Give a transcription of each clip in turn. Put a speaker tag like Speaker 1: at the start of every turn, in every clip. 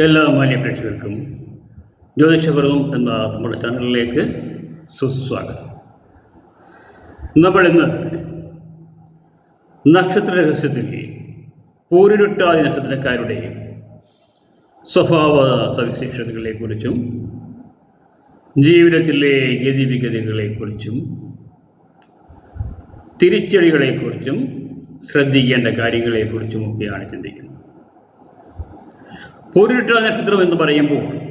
Speaker 1: എല്ലാ മാന്യ പ്രേക്ഷകർക്കും ജ്യോതിഷപർവം എന്ന നമ്മുടെ ചാനലിലേക്ക് സുസ്വാഗതം. നമ്മൾ ഇന്ന് നക്ഷത്ര രഹസ്യത്തിൽ പൂരിരുട്ടാതി നക്ഷത്രക്കാരുടെ സ്വഭാവ സവിശേഷതകളെക്കുറിച്ചും ജീവിതത്തിലെ ഗതിവിഗതികളെക്കുറിച്ചും തിരിച്ചടികളെക്കുറിച്ചും ശ്രദ്ധിക്കേണ്ട കാര്യങ്ങളെക്കുറിച്ചുമൊക്കെയാണ് ചിന്തിക്കുന്നത്. പൂരിട്ട നക്ഷത്രം എന്ന് പറയുമ്പോൾ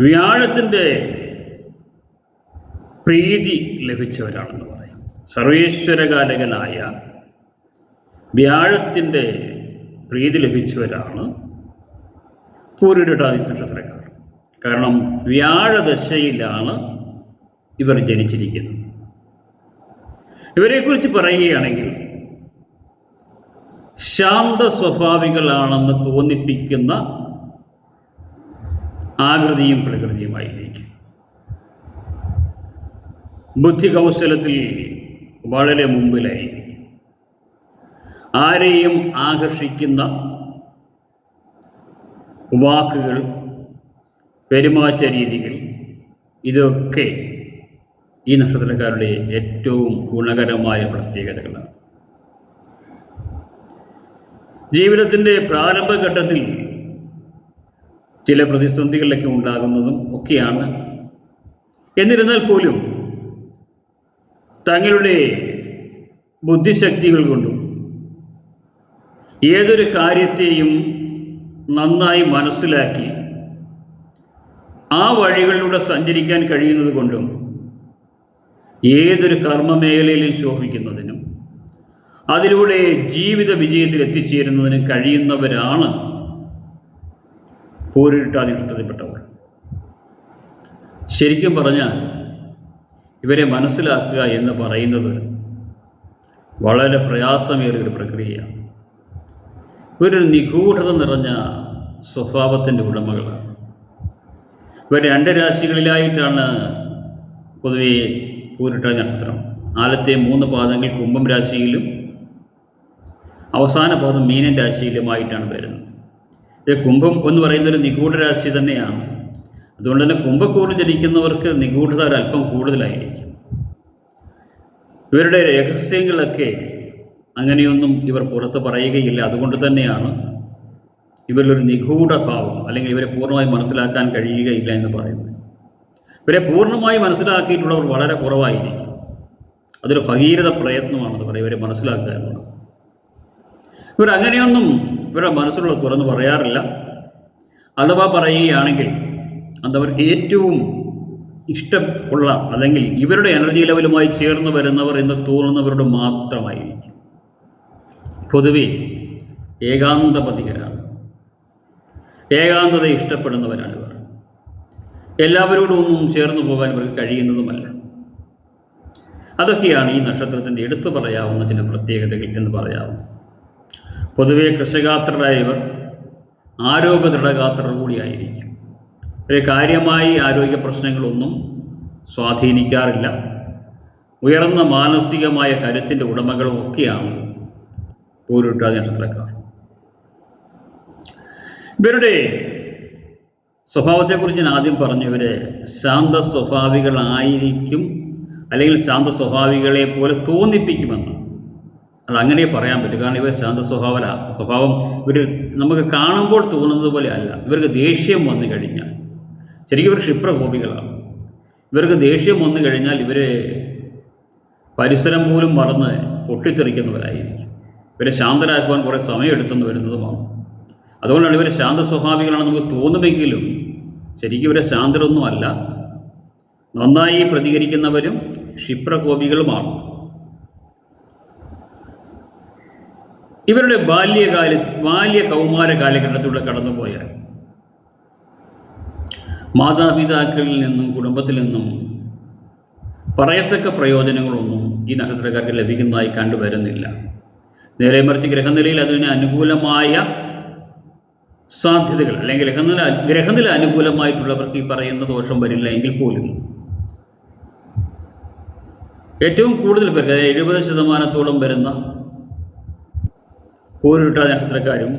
Speaker 1: വ്യാഴത്തിന്റെ പ്രീതി ലഭിച്ചവരാണെന്ന് പറയാം. സർവേശ്വരകാലകനായ വ്യാഴത്തിന്റെ പ്രീതി ലഭിച്ചവരാണ് പൂരിട്ട നക്ഷത്രക്കാർ. കാരണം വ്യാഴദശയിലാണ് ഇവർ ജനിച്ചിരിക്കുന്നത്. ഇവരെക്കുറിച്ച് പറയുകയാണെങ്കിൽ ശാന്ത സ്വഭാവികളാണെന്ന് തോന്നിപ്പിക്കുന്ന ആകൃതിയും പ്രകൃതിയുമായിരിക്കും. ബുദ്ധി കൗശലത്തിൽ വളരെ മുമ്പിലായിരിക്കും. ആരെയും ആകർഷിക്കുന്ന വാക്കുകൾ പെരുമാറ്റ രീതികൾ ഇതൊക്കെ ഈ നക്ഷത്രക്കാരുടെ ഏറ്റവും ഗുണകരമായ പ്രത്യേകതകളാണ്. ജീവിതത്തിന്റെ പ്രാരംഭഘട്ടത്തിൽ ചില പ്രതിസന്ധികളിലൊക്കെ ഉണ്ടാകുന്നതും ഒക്കെയാണ്. എന്നിരുന്നാൽ പോലും തങ്ങളുടെ ബുദ്ധിശക്തികൾ കൊണ്ടും ഏതൊരു കാര്യത്തെയും നന്നായി മനസ്സിലാക്കി ആ വഴികളിലൂടെ സഞ്ചരിക്കാൻ കഴിയുന്നത് കൊണ്ടും ഏതൊരു കർമ്മമേഖലയിലും ശോഭിക്കുന്നതിനും അതിലൂടെ ജീവിത വിജയത്തിൽ എത്തിച്ചേരുന്നതിന് കഴിയുന്നവരാണ് പോരിട്ടാധിഷ്ഠിതപ്പെട്ടവർ ശരിക്കും പറഞ്ഞാൽ ഇവരെ മനസ്സിലാക്കുക എന്ന് പറയുന്നത് വളരെ പ്രയാസമേറിയ ഒരു പ്രക്രിയയാണ്. ഇവരൊരു നിഗൂഢത നിറഞ്ഞ സ്വഭാവത്തിന്റെ ഉടമകളാണ്. ഇവർ രണ്ട് രാശികളിലായിട്ടാണ് പൊതുവെ പൂരിട്ട നക്ഷത്രം. ആലത്തെ മൂന്ന് പാദങ്ങൾ കുംഭം രാശിയിലും അവസാന പാദം മീനൻ രാശിയിലുമായിട്ടാണ് വരുന്നത്. ഇത് കുംഭം എന്ന് പറയുന്ന ഒരു നിഗൂഢ രാശി തന്നെയാണ്. അതുകൊണ്ട് തന്നെ കുംഭക്കൂറിൽ ജനിക്കുന്നവർക്ക് നിഗൂഢത ഒരല്പം കൂടുതലായിരിക്കും. ഇവരുടെ രഹസ്യങ്ങളൊക്കെ അങ്ങനെയൊന്നും ഇവർ പുറത്ത് പറയുകയില്ല. അതുകൊണ്ട് തന്നെയാണ് ഇവരിലൊരു നിഗൂഢ ഭാവം അല്ലെങ്കിൽ ഇവരെ പൂർണമായി മനസ്സിലാക്കാൻ കഴിയുകയില്ല എന്ന് പറയുന്നത്. ഇവരെ പൂർണമായി മനസ്സിലാക്കിയിട്ടുള്ളവർ വളരെ കുറവായിരിക്കും. അതൊരു ഭഗീരഥ പ്രയത്നമാണെന്ന് പറയും. ഇവരെ മനസ്സിലാക്കുക എന്നുള്ളത്. ഇവർ അങ്ങനെയൊന്നും ഇവരുടെ മനസ്സിലുള്ള തുറന്ന് പറയാറില്ല. അഥവാ പറയുകയാണെങ്കിൽ അതവർക്ക് ഏറ്റവും ഇഷ്ടം ഉള്ള അല്ലെങ്കിൽ ഇവരുടെ എനർജി ലെവലുമായി ചേർന്ന് വരുന്നവർ എന്ന് തോന്നുന്നവരോട് മാത്രമായിരിക്കും. പൊതുവെ ഏകാന്തപതികരാണ് ഏകാന്തത ഇഷ്ടപ്പെടുന്നവരാണ് ഇവർ. എല്ലാവരോടും ഒന്നും ചേർന്നു പോകാൻ ഇവർക്ക് കഴിയുന്നതുമല്ല. അതൊക്കെയാണ് ഈ നക്ഷത്രത്തിന്റെ എടുത്തു പറയാവുന്ന ചില പ്രത്യേകതകൾ എന്ന് പറയാവുന്നത്. പൊതുവെ കൃഷിഗാത്രരായ ഇവർ ആരോഗ്യ ദൃഢഗാത്രർ കൂടിയായിരിക്കും. ഒരു കാര്യമായി ആരോഗ്യ പ്രശ്നങ്ങളൊന്നും സ്വാധീനിക്കാറില്ല. ഉയർന്ന മാനസികമായ കരുത്തിന്റെ ഉടമകളും ഒക്കെയാണ് പൂരുട്ട നക്ഷത്രക്കാർ ഇവരുടെ സ്വഭാവത്തെക്കുറിച്ച് ഞാൻ ആദ്യം പറഞ്ഞു ഇവരെ ശാന്ത സ്വഭാവികളായിരിക്കും അല്ലെങ്കിൽ ശാന്ത സ്വഭാവികളെ പോലെ തോന്നിപ്പിക്കുമെന്ന്. അത് അങ്ങനെ പറയാൻ പറ്റും. കാരണം ഇവർ ശാന്ത സ്വഭാവല സ്വഭാവം ഇവർ നമുക്ക് കാണുമ്പോൾ തോന്നുന്നത് പോലെ അല്ല. ഇവർക്ക് ദേഷ്യം വന്നു കഴിഞ്ഞാൽ. ശരിക്കും ഇവർ ക്ഷിപ്രകോപികളാണ്. ഇവർക്ക് ദേഷ്യം വന്നു കഴിഞ്ഞാൽ ഇവർ പരിസരം പോലും മറന്ന് പൊട്ടിത്തെറിക്കുന്നവരായിരിക്കും. ഇവരെ ശാന്തരാക്കുവാൻ കുറേ സമയമെടുത്തെന്ന് വരുന്നതുമാണ്. അതുകൊണ്ടാണ് ഇവർ ശാന്ത സ്വഭാവികളാണ് നമുക്ക് തോന്നുമെങ്കിലും ശരിക്കും ഇവരെ ശാന്തരൊന്നുമല്ല. നന്നായി പ്രതികരിക്കുന്നവരും ക്ഷിപ്രകോപികളുമാണ്. ഇവരുടെ ബാല്യകാല ബാല്യ കൗമാര കാലഘട്ടത്തിലൂടെ കടന്നുപോയ മാതാപിതാക്കളിൽ നിന്നും കുടുംബത്തിൽ നിന്നും പറയത്തക്ക പ്രയോജനങ്ങളൊന്നും ഈ നക്ഷത്രക്കാർക്ക് ലഭിക്കുന്നതായി കണ്ടുവരുന്നില്ല. നേരെ മറിച്ച് ഗ്രഹനിലയിൽ അതിന് അനുകൂലമായ സാധ്യതകൾ അല്ലെങ്കിൽ ഗ്രഹനില ഗ്രഹനില അനുകൂലമായിട്ടുള്ളവർക്ക് ഈ പറയുന്ന ദോഷം വരില്ല എങ്കിൽ പോലും. ഏറ്റവും കൂടുതൽ പേർക്ക് അതായത് എഴുപത് ശതമാനത്തോളം വരുന്ന പൂരുട്ട നക്ഷത്രക്കാരും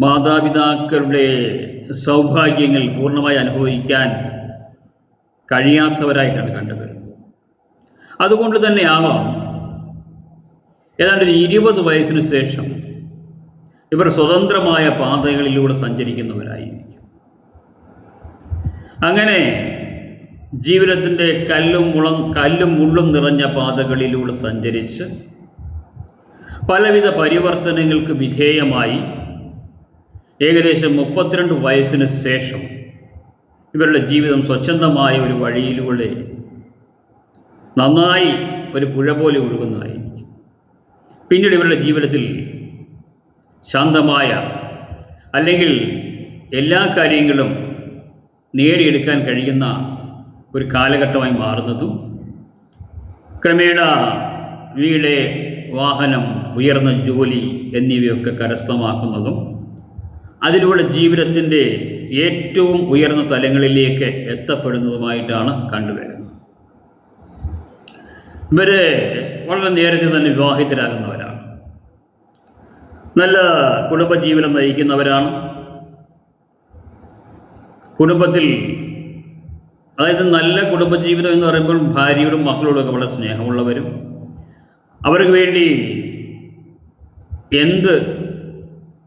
Speaker 1: മാതാപിതാക്കളുടെ സൗഭാഗ്യങ്ങൾ പൂർണമായി അനുഭവിക്കാൻ കഴിയാത്തവരായിട്ടാണ് കണ്ടത്. അതുകൊണ്ട് തന്നെ ആവാം. ഏതാണ്ട് ഒരു ഇരുപത് വയസ്സിന് ശേഷം ഇവർ സ്വതന്ത്രമായ പാതകളിലൂടെ സഞ്ചരിക്കുന്നവരായിരിക്കും. അങ്ങനെ ജീവിതത്തിന്റെ കല്ലും മുളം കല്ലും മുള്ളും നിറഞ്ഞ പാതകളിലൂടെ സഞ്ചരിച്ച് പലവിധ പരിവർത്തനങ്ങൾക്ക് വിധേയമായി ഏകദേശം മുപ്പത്തിരണ്ട് വയസ്സിന് ശേഷം ഇവരുടെ ജീവിതം സ്വച്ഛന്തമായ ഒരു വഴിയിലൂടെ നന്നായി ഒരു പുഴ പോലെ ഒഴുകുന്നതായിരിക്കും. പിന്നീട് ഇവരുടെ ജീവിതത്തിൽ ശാന്തമായ അല്ലെങ്കിൽ എല്ലാ കാര്യങ്ങളും നേടിയെടുക്കാൻ കഴിയുന്ന ഒരു കാലഘട്ടമായി മാറുന്നതും ക്രമേണ വീട് വാഹനം ഉയർന്ന ജോലി എന്നിവയൊക്കെ കരസ്ഥമാക്കുന്നതും അതിലൂടെ ജീവിതത്തിന്റെ ഏറ്റവും ഉയർന്ന തലങ്ങളിലേക്ക് എത്തപ്പെടുന്നതുമായിട്ടാണ് കണ്ടുവരുന്നത്. ഇവർ വളരെ നേരത്തെ തന്നെ വിവാഹിതരാകുന്നവരാണ്. നല്ല കുടുംബജീവിതം നയിക്കുന്നവരാണ്. കുടുംബത്തിൽ അതായത് നല്ല കുടുംബജീവിതം എന്ന് പറയുമ്പോൾ ഭാര്യയോടും മക്കളോടും ഒക്കെ വളരെ സ്നേഹമുള്ളവരും. അവർക്ക് വേണ്ടി എന്ത്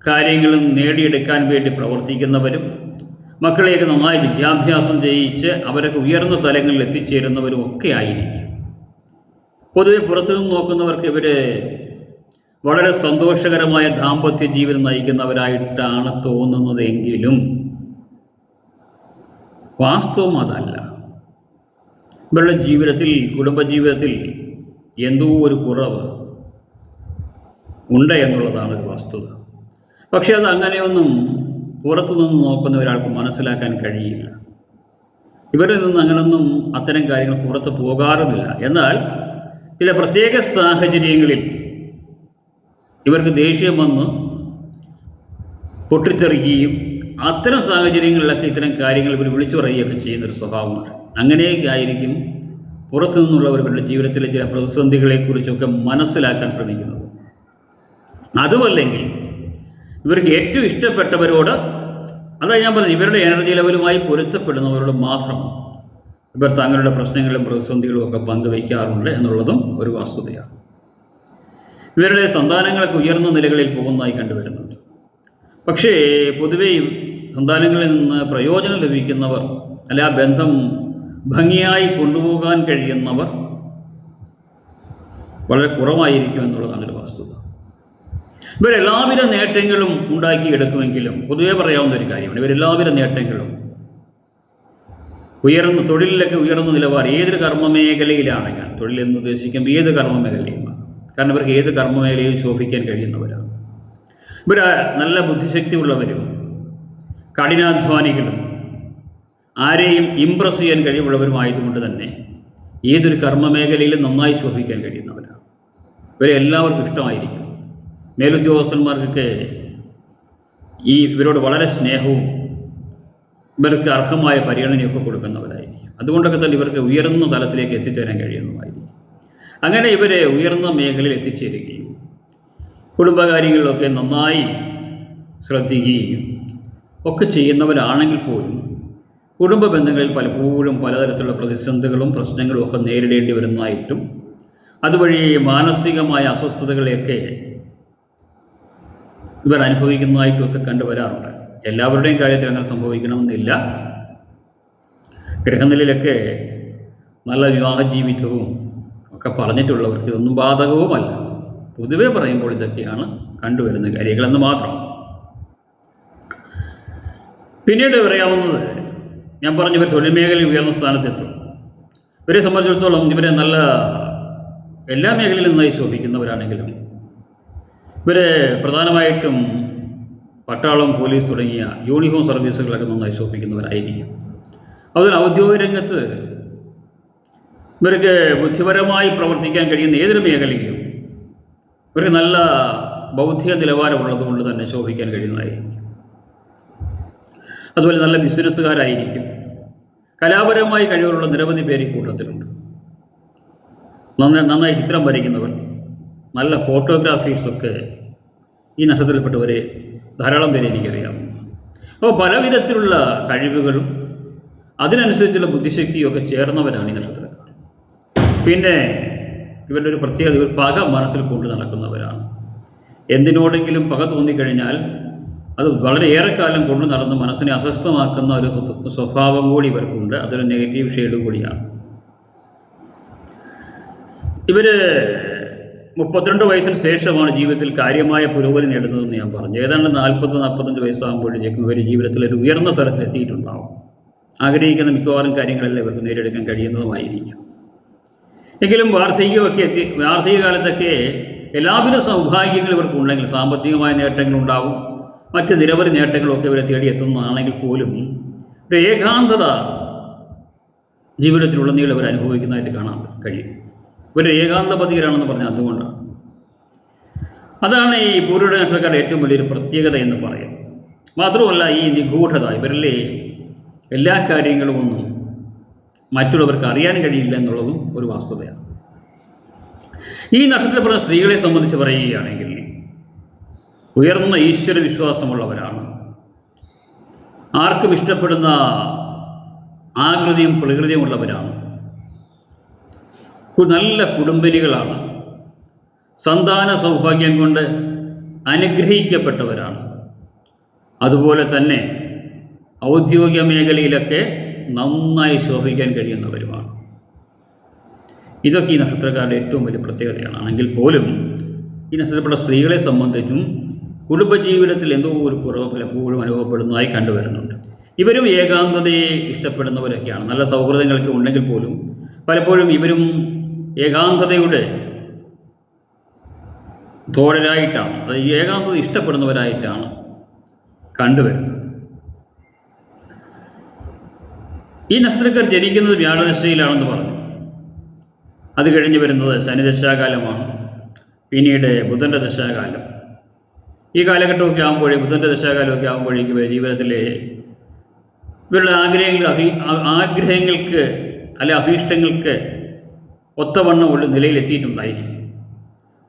Speaker 1: കാര്യങ്ങളും നേടിയെടുക്കാൻ വേണ്ടി പ്രവർത്തിക്കുന്നവരും മക്കളെയൊക്കെ നന്നായി വിദ്യാഭ്യാസം ചെയ്യിച്ച് അവരൊക്കെ ഉയർന്ന തലങ്ങളിൽ എത്തിച്ചേരുന്നവരും ഒക്കെ ആയിരിക്കും. പൊതുവെ പുറത്തുനിന്ന് നോക്കുന്നവർക്ക് ഇവർ വളരെ സന്തോഷകരമായ ദാമ്പത്യ ജീവിതം നയിക്കുന്നവരായിട്ടാണ് തോന്നുന്നതെങ്കിലും വാസ്തവം അതല്ല. ഇവരുടെ ജീവിതത്തിൽ കുടുംബജീവിതത്തിൽ എന്തോ ഒരു കുറവ്. ഉണ്ട് എന്നുള്ളതാണ് ഒരു വസ്തുത. പക്ഷെ അത് അങ്ങനെയൊന്നും പുറത്തു നിന്ന് നോക്കുന്ന ഒരാൾക്ക് മനസ്സിലാക്കാൻ കഴിയില്ല. ഇവരിൽ നിന്ന് അങ്ങനൊന്നും അത്തരം കാര്യങ്ങൾ പുറത്ത് പോകാറുമില്ല. എന്നാൽ ചില പ്രത്യേക സാഹചര്യങ്ങളിൽ ഇവർക്ക് ദേഷ്യം വന്ന് പൊട്ടിത്തെറിക്കുകയും അത്തരം സാഹചര്യങ്ങളിലൊക്കെ ഇത്തരം കാര്യങ്ങൾ ഇവർ വിളിച്ചു പറയുകയൊക്കെ ചെയ്യുന്നൊരു സ്വഭാവമുണ്ട്. അങ്ങനെയൊക്കെ ആയിരിക്കും പുറത്തു നിന്നുള്ളവർ ഇവരുടെ ജീവിതത്തിലെ ചില പ്രതിസന്ധികളെക്കുറിച്ചൊക്കെ മനസ്സിലാക്കാൻ ശ്രമിക്കുന്നത്. അതുമല്ലെങ്കിൽ ഇവർക്ക് ഏറ്റവും ഇഷ്ടപ്പെട്ടവരോട് അതാ ഞാൻ പറഞ്ഞു ഇവരുടെ എനർജി ലെവലുമായി പൊരുത്തപ്പെടുന്നവരോട് മാത്രം ഇവർ തങ്ങളുടെ പ്രശ്നങ്ങളും പ്രതിസന്ധികളും ഒക്കെ പങ്കുവയ്ക്കാറുണ്ട് എന്നുള്ളതും ഒരു വസ്തുതയാണ്. ഇവരുടെ സന്താനങ്ങളൊക്കെ ഉയർന്ന നിലകളിൽ പോകുന്നതായി കണ്ടുവരുന്നുണ്ട്. പക്ഷേ പൊതുവേ സന്താനങ്ങളിൽ നിന്ന് പ്രയോജനം ലഭിക്കുന്നവർ അല്ലെ ആ ബന്ധം ഭംഗിയായി കൊണ്ടുപോകാൻ കഴിയുന്നവർ വളരെ കുറവായിരിക്കും എന്നുള്ളതാണ് ഒരു വസ്തുത. ഇവരെല്ലാവിധ നേട്ടങ്ങളും ഉണ്ടാക്കിയെടുക്കുമെങ്കിലും പൊതുവേ പറയാവുന്ന ഒരു കാര്യമാണ്. ഇവരെല്ലാവിധ നേട്ടങ്ങളും ഉയർന്ന തൊഴിലിലൊക്കെ ഉയർന്ന നിലവാരം ഏതൊരു കർമ്മ മേഖലയിലാണ് തൊഴിൽ എന്ന് ഉദ്ദേശിക്കുമ്പോൾ ഏത് കർമ്മ മേഖലയുമാണ് കാരണം ഇവർക്ക് ഏത് കർമ്മ മേഖലയും ശോഭിക്കാൻ കഴിയുന്നവരാണ്. ഇവർ നല്ല ബുദ്ധിശക്തി ഉള്ളവരും കഠിനാധ്വാനികളും ആരെയും ഇംപ്രസ് ചെയ്യാൻ കഴിവുള്ളവരുമായതുകൊണ്ട് തന്നെ ഏതൊരു കർമ്മ മേഖലയിലും നന്നായി ശോഭിക്കാൻ കഴിയുന്നവരാണ്. ഇവരെ എല്ലാവർക്കും ഇഷ്ടമായിരിക്കും. മേലുദ്യോഗസ്ഥന്മാർക്കൊക്കെ ഈ ഇവരോട് വളരെ സ്നേഹവും ഇവർക്ക് അർഹമായ പരിഗണനയൊക്കെ കൊടുക്കുന്നവരായിരിക്കും. അതുകൊണ്ടൊക്കെ തന്നെ ഇവർക്ക് ഉയർന്ന തലത്തിലേക്ക് എത്തിച്ചേരാൻ കഴിയുന്നതായിരിക്കും അങ്ങനെ ഇവരെ ഉയർന്ന മേഖലയിൽ എത്തിച്ചേരുകയും കുടുംബകാര്യങ്ങളിലൊക്കെ നന്നായി ശ്രദ്ധിക്കുകയും ഒക്കെ ചെയ്യുന്നവരാണെങ്കിൽ പോലും കുടുംബ ബന്ധങ്ങളിൽ പലപ്പോഴും പലതരത്തിലുള്ള പ്രതിസന്ധികളും പ്രശ്നങ്ങളും ഒക്കെ നേരിടേണ്ടി വരുന്നതായിട്ടും അതുവഴി മാനസികമായ അസ്വസ്ഥതകളെയൊക്കെ ഇവർ അനുഭവിക്കുന്നതായിട്ടുമൊക്കെ കണ്ടുവരാറുണ്ട് എല്ലാവരുടെയും കാര്യത്തിൽ അങ്ങനെ സംഭവിക്കണമെന്നില്ല. ഗൃഹനിലയിലൊക്കെ നല്ല വിവാഹ ജീവിതവും ഒക്കെ പറഞ്ഞിട്ടുള്ളവർക്ക് ഇതൊന്നും ബാധകവുമല്ല. പൊതുവെ പറയുമ്പോൾ ഇതൊക്കെയാണ് കണ്ടുവരുന്ന കാര്യങ്ങളെന്ന് മാത്രം. പിന്നീട് പറയാവുന്നത് ഞാൻ പറഞ്ഞു ഇവർ തൊഴിൽ മേഖലയിൽ ഉയർന്ന സ്ഥാനത്തെത്തും. ഇവരെ സംബന്ധിച്ചിടത്തോളം ഇവരെ നല്ല എല്ലാ മേഖലയിലും നന്നായി ശോഭിക്കുന്നവരാണെങ്കിലും ഇവർ പ്രധാനമായിട്ടും പട്ടാളം പോലീസ് തുടങ്ങിയ യൂണിഫോം സർവീസുകളൊക്കെ നന്നായി ശോഭിക്കുന്നവരായിരിക്കും. അതിൽ ഔദ്യോഗിക രംഗത്ത് ഇവർക്ക് ബുദ്ധിപരമായി പ്രവർത്തിക്കാൻ കഴിയുന്ന ഏതൊരു മേഖലയിലും ഇവർക്ക് നല്ല ബൗദ്ധിക നിലവാരമുള്ളത് കൊണ്ട് തന്നെ ശോഭിക്കാൻ കഴിയുന്നതായിരിക്കും. അതുപോലെ നല്ല ബിസിനസ്സുകാരായിരിക്കും. കലാപരമായി കഴിവുള്ള നിരവധി പേര് ഈ കൂട്ടത്തിലുണ്ട്. നന്നായി ചിത്രം വരയ്ക്കുന്നവർ നല്ല ഫോട്ടോഗ്രാഫീസൊക്കെ ഈ നക്ഷത്രത്തിൽപ്പെട്ടവരെ ധാരാളം പേരെ എനിക്കറിയാം. അപ്പോൾ പല വിധത്തിലുള്ള കഴിവുകളും അതിനനുസരിച്ചുള്ള ബുദ്ധിശക്തിയും ഒക്കെ ചേർന്നവരാണ് ഈ നക്ഷത്രക്കാർ. പിന്നെ ഇവരുടെ ഒരു പ്രത്യേകത ഇവർ പക മനസ്സിൽ കൊണ്ട് നടക്കുന്നവരാണ്. എന്തിനോടെങ്കിലും പക തോന്നിക്കഴിഞ്ഞാൽ അത് വളരെ ഏറെക്കാലം കൊണ്ടു നടന്ന് മനസ്സിനെ അസ്വസ്ഥമാക്കുന്ന ഒരു സ്വ- സ്വഭാവം കൂടി ഇവർക്കുണ്ട്. അതൊരു നെഗറ്റീവ് ഷെയ്ഡ് കൂടിയാണ്. ഇവർ മുപ്പത്തിരണ്ട് വയസ്സിന് ശേഷമാണ് ജീവിതത്തിൽ കാര്യമായ പുരോഗതി നേടുന്നതെന്ന് ഞാൻ പറഞ്ഞു. ഏതാണ്ട് നാൽപ്പത് നാൽപ്പത്തഞ്ച് വയസ്സാകുമ്പോഴേക്കും ഇവർ ജീവിതത്തിൽ ഒരു ഉയർന്ന തലത്തിൽ എത്തിയിട്ടുണ്ടാവും. ആഗ്രഹിക്കുന്ന മിക്കവാറും കാര്യങ്ങളെല്ലാം ഇവർക്ക് നേടിയെടുക്കാൻ കഴിയുന്നതുമായിരിക്കും. എങ്കിലും വാർദ്ധക്യമൊക്കെ എത്തി വാർദ്ധക്യ കാലത്തൊക്കെ എല്ലാവിധ സൗഭാഗ്യങ്ങളും ഇവർക്കുണ്ടെങ്കിൽ സാമ്പത്തികമായ നേട്ടങ്ങളുണ്ടാവും മറ്റ് നിരവധി നേട്ടങ്ങളൊക്കെ ഇവരെ തേടി എത്തുന്നതാണെങ്കിൽ പോലും ഒരു ഏകാന്തത ജീവിതത്തിലുടനീളം ഇവർ അനുഭവിക്കുന്നതായിട്ട് കാണാൻ കഴിയും. ഇവർ ഏകാന്തപതികരാണെന്ന് പറഞ്ഞാൽ അതുകൊണ്ടാണ്. അതാണ് ഈ പൂരുടെ നക്ഷത്രക്കാരുടെ ഏറ്റവും വലിയൊരു പ്രത്യേകത എന്ന് പറയുന്നത്. മാത്രമല്ല ഈ നിഗൂഢത ഇവരിലെ എല്ലാ കാര്യങ്ങളും ഒന്നും മറ്റുള്ളവർക്ക് അറിയാൻ കഴിയില്ല എന്നുള്ളതും ഒരു വസ്തുതയാണ് ഈ നക്ഷത്രത്തിൽ പറഞ്ഞ സ്ത്രീകളെ സംബന്ധിച്ച് പറയുകയാണെങ്കിൽ ഉയർന്ന ഈശ്വര വിശ്വാസമുള്ളവരാണ്. ആർക്കും ഇഷ്ടപ്പെടുന്ന ആകൃതിയും പ്രകൃതിയും ഉള്ളവരാണ്. നല്ല കുടുംബിനികളാണ്. സന്താന സൗഭാഗ്യം കൊണ്ട് അനുഗ്രഹിക്കപ്പെട്ടവരാണ്. അതുപോലെ തന്നെ ഔദ്യോഗിക മേഖലയിലൊക്കെ നന്നായി ശോഭിക്കാൻ കഴിയുന്നവരുമാണ്. ഇതൊക്കെ ഈ നക്ഷത്രക്കാരുടെ ഏറ്റവും വലിയ പ്രത്യേകതയാണ്. ആണെങ്കിൽ പോലും ഈ നക്ഷത്രപ്പെട്ട സ്ത്രീകളെ സംബന്ധിച്ചും കുടുംബജീവിതത്തിൽ എന്തോ ഒരു കുറവ് പലപ്പോഴും അനുഭവപ്പെടുന്നതായി കണ്ടുവരുന്നുണ്ട്. ഇവരും ഏകാന്തതയെ ഇഷ്ടപ്പെടുന്നവരൊക്കെയാണ്. നല്ല സൗഹൃദങ്ങളൊക്കെ ഉണ്ടെങ്കിൽ പോലും പലപ്പോഴും ഇവരും ഏകാന്തതയുടെ തോഴരായിട്ടാണ്. അത് ഏകാന്തത ഇഷ്ടപ്പെടുന്നവരായിട്ടാണ് കണ്ടുവരുന്നത്. ഈ നക്ഷത്രക്കാർ ജനിക്കുന്നത് വ്യാഴദശയിലാണെന്ന് പറഞ്ഞു. അത് കഴിഞ്ഞ് വരുന്നത് ശനിദശാകാലമാണ്. പിന്നീട് ബുധന്റെ ദശാകാലം. ഈ കാലഘട്ടമൊക്കെ ആകുമ്പോഴേ ബുധന്റെ ദശാകാലമൊക്കെ ആകുമ്പോഴേക്കും ജീവിതത്തിലെ ഇവരുടെ ആഗ്രഹങ്ങൾ അഭി ആഗ്രഹങ്ങൾക്ക് അല്ലെ അഭീഷ്ടങ്ങൾക്ക് ഒത്തവണ്ണമുള്ള നിലയിലെത്തിയിട്ടുണ്ടായിരിക്കും.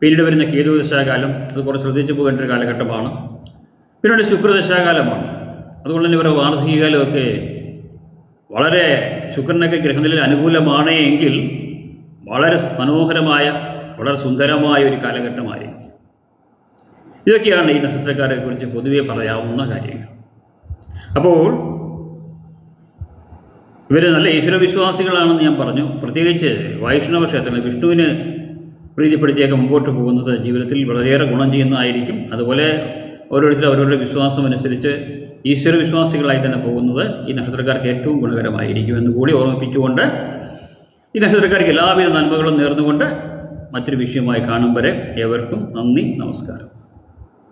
Speaker 1: പിന്നീട് വരുന്ന കേതു ദശാകാലം അത് കുറച്ച് ശ്രദ്ധിച്ചു പോകേണ്ട ഒരു കാലഘട്ടമാണ്. പിന്നീട് ശുക്രദശാകാലമാണ് അതുകൊണ്ട് തന്നെ ഇവരുടെ വാർദ്ധക്യകാലമൊക്കെ വളരെ ശുക്രനൊക്കെ ഗ്രഹനില അനുകൂലമാണ് എങ്കിൽ വളരെ മനോഹരമായ വളരെ സുന്ദരമായ ഒരു കാലഘട്ടമായിരിക്കും. ഇതൊക്കെയാണ് ഈ നക്ഷത്രക്കാരെ കുറിച്ച് പൊതുവെ പറയാവുന്ന കാര്യങ്ങൾ. അപ്പോൾ ഇവർ നല്ല ഈശ്വരവിശ്വാസികളാണെന്ന് ഞാൻ പറഞ്ഞു. പ്രത്യേകിച്ച് വൈഷ്ണവ ക്ഷേത്രങ്ങൾ വിഷ്ണുവിന് പ്രീതിപ്പെടുത്തിയൊക്കെ മുമ്പോട്ട് പോകുന്നത് ജീവിതത്തിൽ വളരെയേറെ ഗുണം ചെയ്യുന്നതായിരിക്കും. അതുപോലെ ഓരോരുത്തരും അവരവരുടെ വിശ്വാസം അനുസരിച്ച് ഈശ്വര വിശ്വാസികളായി തന്നെ പോകുന്നത് ഈ നക്ഷത്രക്കാർക്ക് ഏറ്റവും ഗുണകരമായിരിക്കും എന്ന് കൂടി ഓർമ്മിപ്പിച്ചുകൊണ്ട് ഈ നക്ഷത്രക്കാർക്ക് എല്ലാവിധ നന്മകളും നേർന്നുകൊണ്ട് മറ്റൊരു വിഷയമായി കാണും വരെ ഏവർക്കും നന്ദി നമസ്കാരം.